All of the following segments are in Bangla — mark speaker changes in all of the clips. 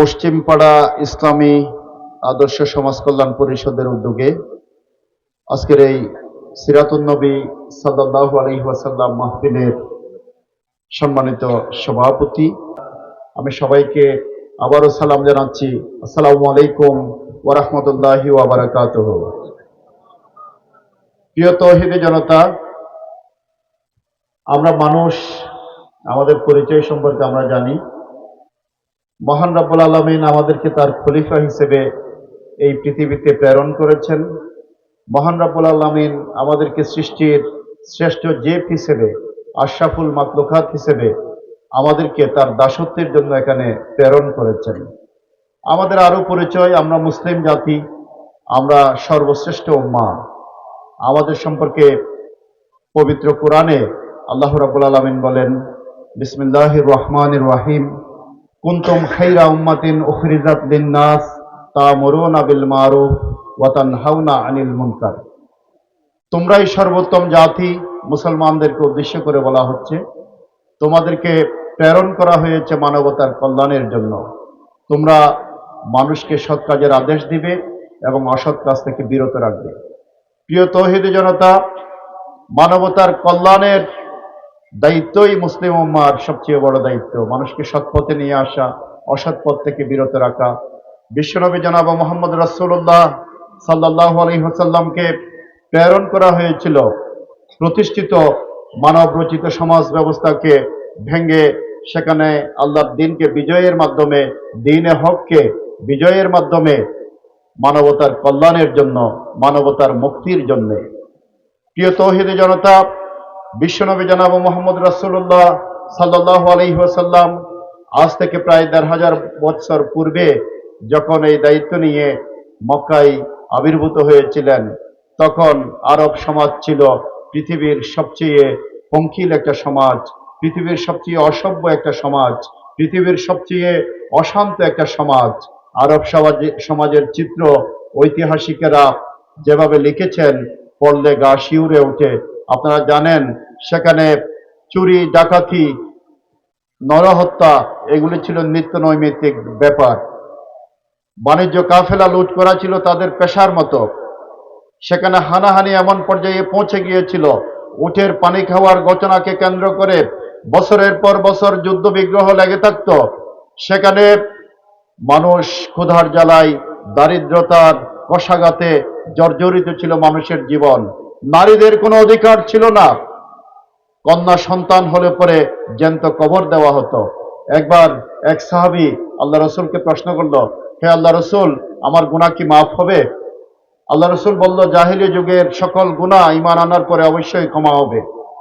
Speaker 1: পশ্চিমপাড়া ইসলামী আদর্শ সমাজ কল্যাণ পরিষদের উদ্যোগে আজকের এই সিরাতুন নবী সাল্লাহ আলহিহাসাল্লাম মাহফিলের সম্মানিত সভাপতি। আমি সবাইকে আবারও সালাম জানাচ্ছি। আসসালামু আলাইকুম ওরহমতুল্লাহি ওয়াবারাকাত প্রিয় তৌহিদি জনতা, আমরা মানুষ, আমাদের পরিচয় সম্পর্কে আমরা জানি। মহান রাব্বুল আলমিন আমাদেরকে তার খলিফা হিসেবে এই পৃথিবীতে প্রেরণ করেছেন। মহান রাব্বুল আলমিন আমাদেরকে সৃষ্টির শ্রেষ্ঠ জেপ হিসেবে, আশরাফুল মাতলুখাত হিসেবে আমাদেরকে তার দাসত্বের জন্য এখানে প্রেরণ করেছেন। আমাদের আরও পরিচয়, আমরা মুসলিম জাতি, আমরা সর্বশ্রেষ্ঠ উম্মা। আমাদের সম্পর্কে পবিত্র কোরআনে আল্লাহ রাবুল আলমিন বলেন বিসমিল্লাহ রহমান রাহিম। কুনতুম খাইরা উম্মাতিন উখরিজাত লিন্নাস তা'মুরুনা বিল মারুফ ওয়া তানহাউনা আনিল মুনকার। তোমরাই সর্বোত্তম জাতি, মুসলমানদেরকে উদ্দেশ্য করে বলা হচ্ছে, তোমাদেরকে প্রেরণ করা হয়েছে মানবতার কল্যাণের জন্য। তোমরা মানুষকে সৎ কাজের আদেশ দিবে এবং অসৎ কাজ থেকে বিরত রাখবে। প্রিয় তৌহিদি জনতা, মানবতার কল্যাণের দায়িত্বই মুসলিম উম্মার সবচেয়ে বড় দায়িত্ব। মানুষকে সৎ পথে নিয়ে আসা, অসৎ পথ থেকে বিরত রাখা। বিশ্বনবী জনাব মোহাম্মদ রাসূলুল্লাহ সাল্লাহ আলহিহাসাল্লামকে প্রেরণ করা হয়েছিল। প্রতিষ্ঠিত মানব রচিত সমাজ ব্যবস্থাকে ভেঙে সেখানে আল্লাহর দিনকে বিজয়ের মাধ্যমে, দিনে হককে বিজয়ের মাধ্যমে, মানবতার কল্যাণের জন্য, মানবতার মুক্তির জন্যে। প্রিয় তৌহিদি জনতা বিশ্বনবী জনাব মোহাম্মদ রাসূলুল্লাহ সাল্লাহ আলহিহাসাল্লাম আজ থেকে প্রায় দেড় হাজার বৎসর পূর্বে যখন এই দায়িত্ব নিয়ে মক্কায় আবির্ভূত হয়েছিলেন, তখন আরব সমাজ ছিল পৃথিবীর সবচেয়ে পঙ্কিল একটা সমাজ, পৃথিবীর সবচেয়ে অসভ্য একটা সমাজ, পৃথিবীর সবচেয়ে অশান্ত একটা সমাজ। আরব সমাজে, সমাজের চিত্র ঐতিহাসিকেরা যেভাবে লিখেছেন, পড়লে গা শিউরে ওঠে। আপনারা জানেন, সেখানে চুরি, ডাকাতি, নরহত্যা, এগুলি ছিল নিত্য নৈমিত্তিক ব্যাপার। বাণিজ্য কাফেলা লুট করা ছিল তাদের পেশার মতো। সেখানে হানাহানি এমন পর্যায়ে পৌঁছে গিয়েছিল উঠের পানি খাওয়ার ঘটনাকে কেন্দ্র করে বছরের পর বছর যুদ্ধ বিগ্রহ লেগে থাকত। সেখানে মানুষ ক্ষুধার জ্বালায়, দারিদ্রতার কষাঘাতে জর্জরিত ছিল মানুষের জীবন। নারীদের কোনো অধিকার ছিল না। কন্যা সন্তান হলে পরে জ্যান্ত কবর দেওয়া হতো। একবার এক সাহাবি আল্লাহ রসুলকে প্রশ্ন করল, হে আল্লাহ রসুল, আমার গুণা কি মাফ হবে? আল্লাহ রসুল বলল, জাহিলি যুগের সকল গুণা ইমান আনার পরে অবশ্যই ক্ষমা হবে।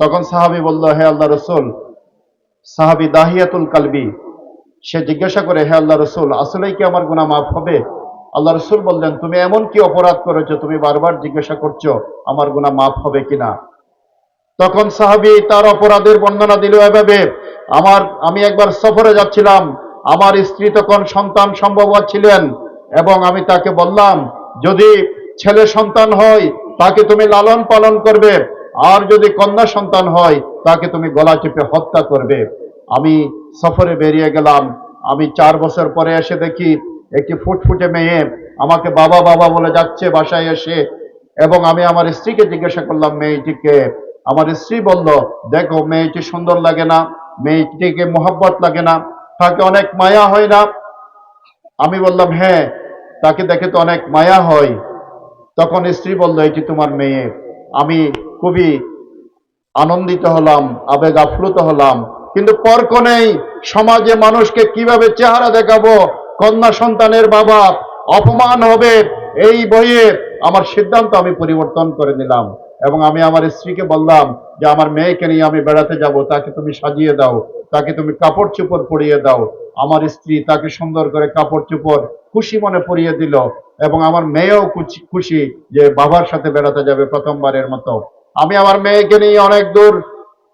Speaker 1: তখন সাহাবি বলল, হে আল্লাহ রসুল, সাহাবি দাহিয়াতুল কালবি। সে জিজ্ঞাসা করে, হে আল্লাহ রসুল, আসলেই কি আমার গুণা মাফ হবে? আল্লাহ রসুল বললেন, তুমি এমন কি অপরাধ করেছ? তুমি বারবার জিজ্ঞাসা করছ, আমার গুণা মাফ হবে কিনা? তখন সাহাবি তার অপরাধের বর্ণনা দিল এভাবে, আমার, আমি একবার সফরে যাচ্ছিলাম, আমার স্ত্রী তখন সন্তান সম্ভব ছিলেন এবং আমি তাকে বললাম, যদি ছেলে সন্তান হয়, তাকে তুমি লালন পালন করবে, আর যদি কন্যা সন্তান হয়, তাকে তুমি গলা চেপে হত্যা করবে। আমি সফরে বেরিয়ে গেলাম, আমি চার বছর পরে এসে দেখি একটি ফুটফুটে মেয়ে আমাকে বাবা বাবা বলে যাচ্ছে বাসায় এসে এবং আমি আমার স্ত্রীকে জিজ্ঞাসা করলাম, মেয়েটিকে? আমার স্ত্রী বলল, দেখো, মেয়েটি সুন্দর লাগে না, মেয়েটিকে মোহাব্বত লাগে না, তাকে অনেক মায়া হয় না। আমি বললাম হ্যাঁ তাকে দেখে তো অনেক মায়া হয়। তখন স্ত্রী বলল, এটি তোমার মেয়ে। আমি খুবই আনন্দিত হলাম, আবেগ আপ্লুত হলাম, কিন্তু পরক নেই, সমাজে মানুষকে কীভাবে চেহারা দেখাবো? কন্যা সন্তানের বাবা, অপমান হবে এই বইয়ে আমার সিদ্ধান্ত আমি পরিবর্তন করে নিলাম। এবং আমি আমার স্ত্রীকে বললাম যে, আমার মেয়েকে নিয়ে আমি বেড়াতে যাব, তাকে তুমি সাজিয়ে দাও, তাকে তুমি কাপড় চোপড় পরিয়ে দাও। আমার স্ত্রী তাকে সুন্দর করে কাপড় চোপড় খুশি মনে পরিয়ে দিল এবং আমার মেয়েও খুশি- যে বাবার সাথে বেড়াতে যাবে প্রথমবারের মতো। আমি আমার মেয়েকে নিয়ে অনেক দূর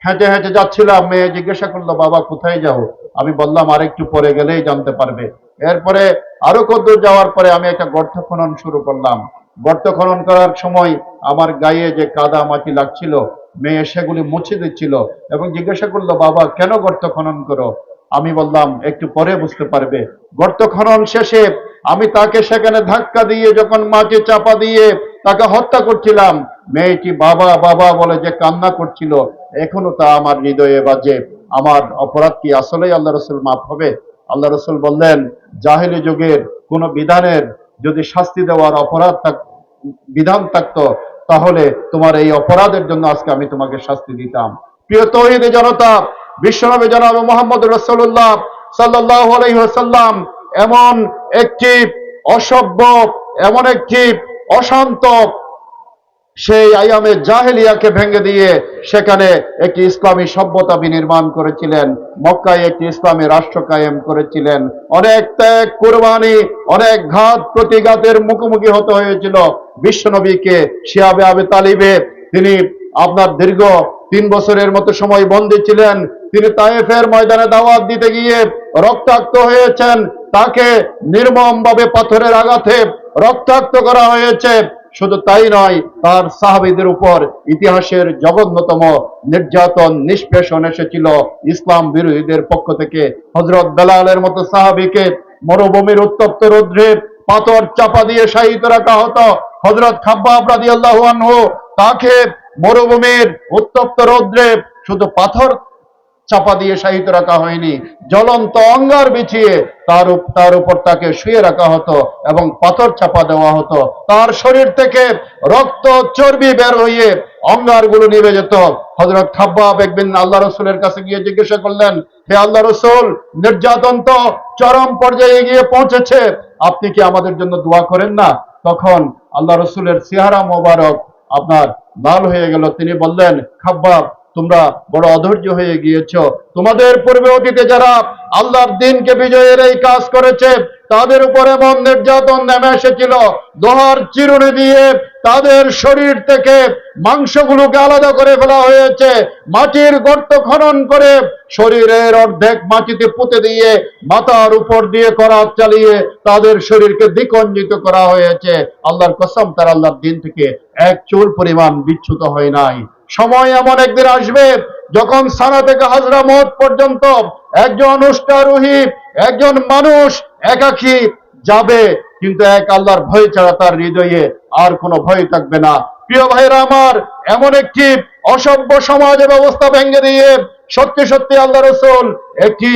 Speaker 1: হেঁটে হেঁটে যাচ্ছিলাম। মেয়ে জিজ্ঞাসা করল, বাবা, কোথায় যাও? আমি বললাম, আরেকটু পরে গেলেই জানতে পারবে। এরপরে আরও কদ্দূর যাওয়ার পরে আমি একটা গর্ত খনন শুরু করলাম। গর্ত খনন করার সময় আমার গায়ে যে কাদা মাটি লাগছিল, মেয়ে সেগুলি মুছে দিচ্ছিল এবং জিজ্ঞাসা করল, বাবা, কেন গর্ত খনন করো? আমি বললাম, একটু পরে বুঝতে পারবে। গর্ত খনন শেষে আমি তাকে সেখানে ধাক্কা দিয়ে যখন মাটি চাপা দিয়ে তাকে হত্যা করছিলাম, মেয়েটি বাবা বাবা বলে যে কান্না করছিল, এখনও তা আমার হৃদয়ে বাজে। আমার অপরাধ কি আসলেই আল্লাহ রসুল মাফ হবে? আল্লাহ রসুল বললেন, জাহেলি যুগের কোন বিধানের যদি শাস্তি দেওয়ার অপরাধ বিধান থাকতো, তাহলে তোমার এই অপরাধের জন্য আজকে আমি তোমাকে শাস্তি দিতাম। প্রিয় তহিদে জনতা, বিশ্বনবী জনাব মোহাম্মদ রসুল্লাহ সাল্লাহ আলহিহাসাল্লাম এমন একটি অসভ্য, এমন একটি অশান্ত সেই আয়ামে জাহেলিয়াকে ভেঙে দিয়ে সেখানে একটি ইসলামী সভ্যতা বিনির্মাণ করেছিলেন, মক্কায় একটি ইসলামী রাষ্ট্র কায়েম করেছিলেন। অনেক ত্যাগ, কোরবানি, অনেক ঘাত, প্রতিঘাতের মুখোমুখি হতে হয়েছিল। বিশ্বনবীকে, শিয়াবে আবে তালিবে, তিনি আপনার দীর্ঘ তিন বছরের মতো সময় বন্দী ছিলেন। তিনি তায়েফের ময়দানে দাওয়াত দিতে গিয়ে রক্তাক্ত হয়েছেন। তাকে নির্মম ভাবে পাথরের আঘাতে রক্তাক্ত করা হয়েছে। শুধু তাই নয়, তার সাহাবিদের উপর ইতিহাসের জঘন্যতম নির্যাতন, নিষ্পেষণ এসেছিল ইসলাম বিরোধীদের পক্ষ থেকে। হজরত বেলালের মতো সাহাবিকে মরুভূমির উত্তপ্ত রৌদ্রে পাথর চাপা দিয়ে শায়িত রাখা হতো। হজরত খাব্বাব রাদিয়াল্লাহু আনহু তাকে মরুভূমির উত্তপ্ত রৌদ্রে শুধু পাথর চাপা দিয়ে শায়িত রাখা হয়নি। জ্বলন্ত অঙ্গার বিছিয়ে তার তার উপর তাকে শুয়ে রাখা হতো এবং পাথর চাপা দেওয়া হতো। তার শরীর থেকে রক্ত চর্বি বের হয়ে অঙ্গারগুলো নিভে যেত। হজরত খাব্বাব একদিন আল্লাহ রসুলের কাছে গিয়ে জিজ্ঞাসা করলেন, হে আল্লাহ রসুল, নির্যাতন তো চরম পর্যায়ে গিয়ে পৌঁছেছে। আপনি কি আমাদের জন্য দোয়া করেন না? তখন আল্লাহ রসুলের চেহারা মোবারক আপনার লাল হয়ে গেল। তিনি বললেন, খাব্বাব তোমরা বড় অধৈর্য হয়ে গিয়েছ। তোমাদের পূর্বে অতীতে যারা আল্লাহর দিনকে বিজয়ের এই কাজ করেছে, তাদের উপরে এমন নির্যাতন নেমে এসেছিল। দোহার চিরুনি দিয়ে তাদের শরীর থেকে মাংসগুলোকে আলাদা করে ফেলা হয়েছে। মাটির গর্ত খনন করে শরীরের অর্ধেক মাটিতে পুঁতে দিয়ে মাথার উপর দিয়ে করাত চালিয়ে তাদের শরীরকে দ্বিকঞ্জিত করা হয়েছে। আল্লাহর কসম, তার আল্লাহর দিন থেকে এক চোর পরিমাণ বিচ্যুত হয় নাই। সময় এমন একদিন আসবে যখন সানা থেকে হাজরা মত পর্যন্ত একজন উষ্টারোহী একজন মানুষ একাকী যাবে। কিন্তু এক আল্লাহর ভয় ছাড়া তার হৃদয়ে আর কোনো ভয় থাকবে না। প্রিয় ভাইরা আমার, এমন একটি অসভ্য সমাজ ব্যবস্থা ভেঙে দিয়ে সত্যি সত্যি আল্লাহ রসুল একটি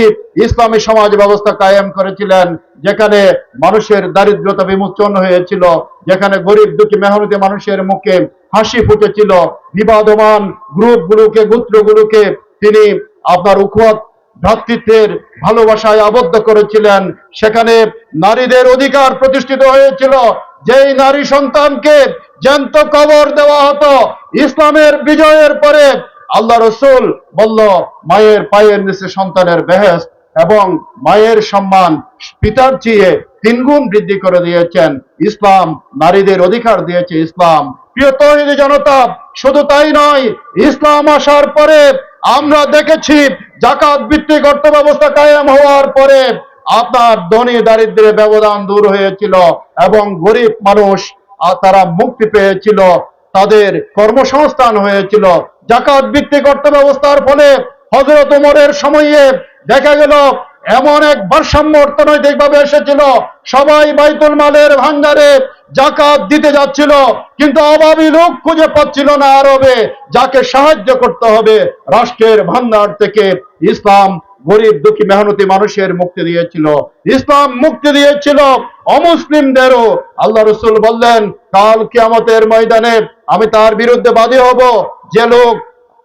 Speaker 1: ইসলামী সমাজ ব্যবস্থা কায়েম করেছিলেন, যেখানে মানুষের দারিদ্রতা বিমোচন হয়েছিল, যেখানে গরিব দুঃখী মেহনতি মানুষের মুখে হাসি ফুটেছিল। বিবাদমান গ্রুপগুলোকে, গোত্রগুলোকে তিনি আপনার উখুয়াত ভ্রাতৃত্বের ভালোবাসায় আবদ্ধ করেছিলেন। সেখানে নারীদের অধিকার প্রতিষ্ঠিত হয়েছিল। যেই নারী সন্তানকে জ্যান্ত কবর দেওয়া হতো, ইসলামের বিজয়ের পরে আল্লাহ রসুল বলল, মায়ের পায়ের নিচে সন্তানের বেহেস্ত এবং মায়ের সম্মান পিতার চেয়ে তিনগুণ বৃদ্ধি করে দিয়েছেন। ইসলাম নারীদের অধিকার দিয়েছে ইসলাম। প্রিয় তহিদি জনতা, শুধু তাই নয়, ইসলাম আসার পরে আমরা দেখেছি জাকাত ভিত্তিক অর্থ ব্যবস্থা কায়েম হওয়ার পরে আপনার ধনী দারিদ্রের ব্যবধান দূর হয়েছিল এবং গরিব মানুষ তারা মুক্তি পেয়েছিল। তাদের কর্মসংস্থান হয়েছিল। জাকাত ভিত্তিক অর্থ ব্যবস্থার ফলে হজরত উমরের সময়ে দেখা গেল, এমন এক ভারসাম্য অর্থনৈতিক ভাবে এসেছিল। সবাই বাইতুল মালের ভান্ডারে জাকাত দিতে যাচ্ছিল, কিন্তু অভাবী লোক খুঁজে পাচ্ছিল না আরবে, যাকে সাহায্য করতে হবে রাষ্ট্রের ভান্ডার থেকে। ইসলাম গরিব দুঃখী মেহনতি মানুষের মুক্তি দিয়েছিল। ইসলাম মুক্তি দিয়েছিল। অমুসলিমদেরও আল্লাহ রসুল বললেন, কাল কিয়ামতের ময়দানে আমি তার বিরুদ্ধে বাদী হব। যে লোক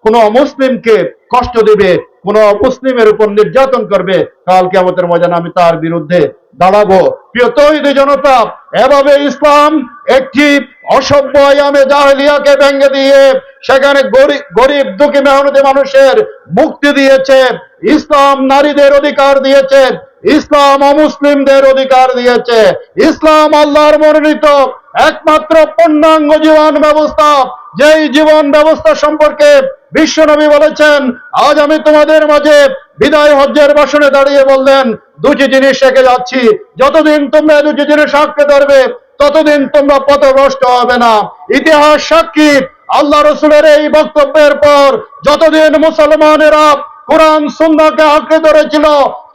Speaker 1: কোন মুসলিমকে কষ্ট দিবে, কোন মুসলিমের উপর নির্যাতন করবে, কাল কিয়ামতের ময়দানে আমি তার বিরুদ্ধে দাঁড়াবো। প্রিয় তৈরি জনতা, এভাবে ইসলাম একটি অসভ্য আয়ামে জাহেলিয়াকে ভেঙে দিয়ে সেখানে গরিব, দুঃখী, মেহনতি মানুষের মুক্তি দিয়েছে। ইসলাম নারীদের অধিকার দিয়েছে। ইসলাম অমুসলিমদের অধিকার দিয়েছে। ইসলাম আল্লাহর মনোনীত একমাত্র পূর্ণাঙ্গ জীবন ব্যবস্থা। যেই জীবন ব্যবস্থা সম্পর্কে বিশ্বনবী বলেছেন, আজ আমি তোমাদের মাঝে বিদায় হজ্জের বাসনে দাঁড়িয়ে বললেন, দুটি জিনিস রেখে যাচ্ছি। যতদিন তোমরা দুটি জিনিস আঁকড়ে ধরবে, ততদিন তোমরা পথভ্রষ্ট হবে না। ইতিহাস সাক্ষী আল্লাহ রসুলের এই বক্তব্যের পর যতদিন মুসলমানেরা কোরআন, সুন্নাহকে আঁকড়ে ধরেছিল,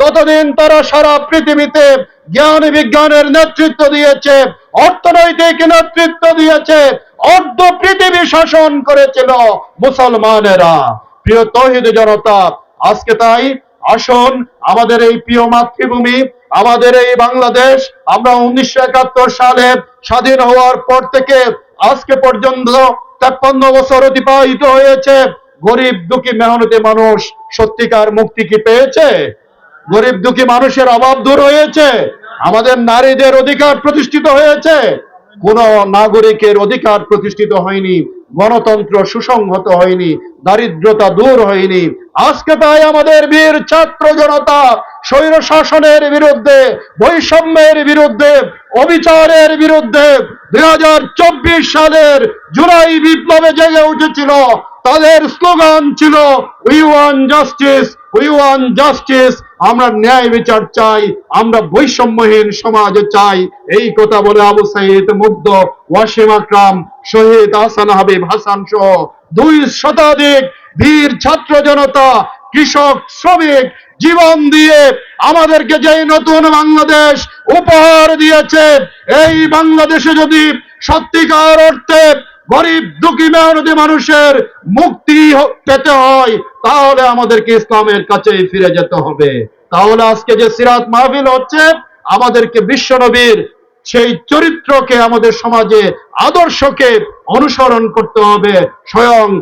Speaker 2: ততদিন তারা সারা পৃথিবীতে জ্ঞান বিজ্ঞানের নেতৃত্ব দিয়েছে, অর্থনৈতিক নেতৃত্ব দিয়েছে, অর্ধ পৃথিবী শাসন করেছিল মুসলমানেরা। প্রিয় তহিদ জনতা, আজকে তাই আসুন আমাদের এই প্রিয় মাতৃভূমি, আমাদের এই বাংলাদেশ, আমরা উনিশশো একাত্তর সালে স্বাধীন হওয়ার পর থেকে আজকে পর্যন্ত তেপ্পান্ন বছর অতিবাহিত হয়েছে। গরিব দুঃখী মেহনতি মানুষ সত্যিকার মুক্তি কি পেয়েছে? গরিব দুঃখী মানুষের অভাব দূর হয়েছে। আমাদের নারীদের অধিকার প্রতিষ্ঠিত হয়েছে। কোন নাগরিকের অধিকার প্রতিষ্ঠিত হয়নি। গণতন্ত্র সুসংহত হয়নি, দারিদ্রতা দূর হয়নি। আজকে তাই আমাদের বীর ছাত্র জনতা স্বৈর শাসনের বিরুদ্ধে, বৈষম্যের বিরুদ্ধে, অবিচারের বিরুদ্ধে দুই হাজার চব্বিশ সালের জুলাই বিপ্লবে জেগে উঠেছিল। তাদের স্লোগান ছিল we want justice we want justice আমরা ন্যায় বিচার চাই, আমরা বৈষম্যহীন সমাজ চাই। এই কথা বলে আবু সাইদ মুগ্ধ, ওয়াসিম আকরাম, শহীদ হাসান হাবিব হাসান সহ দুই শতাধিক বীর ছাত্র জনতা, কৃষক, শ্রমিক জীবন দিয়ে আমাদেরকে যেই নতুন বাংলাদেশ উপহার দিয়েছে, এই বাংলাদেশে যদি সত্যিকার অর্থে গরিব দুঃখী মেহনতি মানুষের মুক্তি পেতে হয়, তাহলে আমাদেরকে ইসলামের কাছে ফিরে যেতে হবে। তাহলে আজকে যে সিরাত মাহফিল হচ্ছে, আমাদেরকে বিশ্বনবীর সেই চরিত্রকে আমাদের সমাজে, আদর্শকে অনুসরণ করতে হবে। স্বয়ং,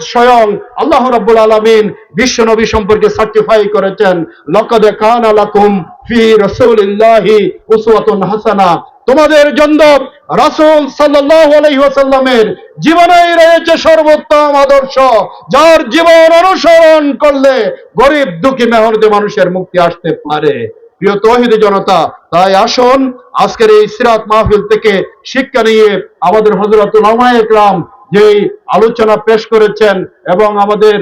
Speaker 2: স্বয়- আল্লাহ রাব্বুল আলামিন বিশ্ব নবী সম্পর্কে সার্টিফাই করেছেন, লকাদ কানা লাকুম ফি রাসূলিল্লাহি উসওয়াতুন হাসানা তোমাদের জন্য রাসূল সাল্লাল্লাহু জীবনেই রয়েছে সর্বোত্তম আদর্শ, যার জীবন অনুসরণ করলে গরিব, দুঃখী, মেহনতি মানুষের মুক্তি আসতে পারে। প্রিয় তৌহিদ জনতা, তাই আসুন, আজকের এই সিরাত মাহফিল থেকে শিক্ষা নিয়ে আমাদের হজরতুল একরাম যেই আলোচনা পেশ করেছেন এবং আমাদের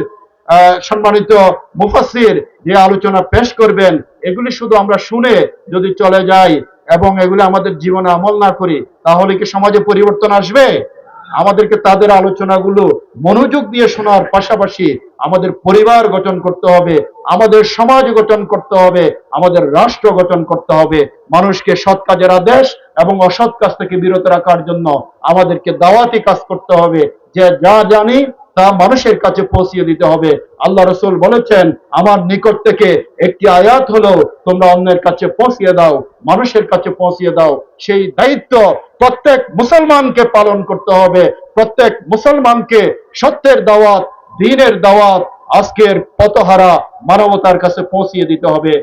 Speaker 2: সম্মানিত মুফাসির যে আলোচনা পেশ করবেন, এগুলি শুধু আমরা শুনে যদি চলে যাই এবং এগুলি আমাদের জীবনে আমল না করি, তাহলে কি সমাজে পরিবর্তন আসবে? আমাদেরকে তাদের আলোচনাগুলো মনোযোগ দিয়ে শোনার পাশাপাশি আমাদের পরিবার গঠন করতে হবে, আমাদের সমাজ গঠন করতে হবে, আমাদের রাষ্ট্র গঠন করতে হবে। মানুষকে সৎ কাজের আদেশ এবং অসৎ কাজ থেকে বিরত রাখার জন্য আমাদেরকে দাওয়াতি কাজ করতে হবে। যে যা জানি তা মানুষের কাছে পৌঁছিয়ে দিতে হবে। আল্লাহ রসুল বলেছেন, আমার নিকট থেকে একটি আয়াত হলো, তোমরা অন্যের কাছে পৌঁছিয়ে দাও, মানুষের কাছে পৌঁছিয়ে দাও। সেই দায়িত্ব প্রত্যেক মুসলমানকে পালন করতে হবে। প্রত্যেক মুসলমানকে সত্যের দাওয়াত, দিনের দাওয়াত, আজকের পতহারা মানবতার কাছে পৌঁছিয়ে দিতে হবে।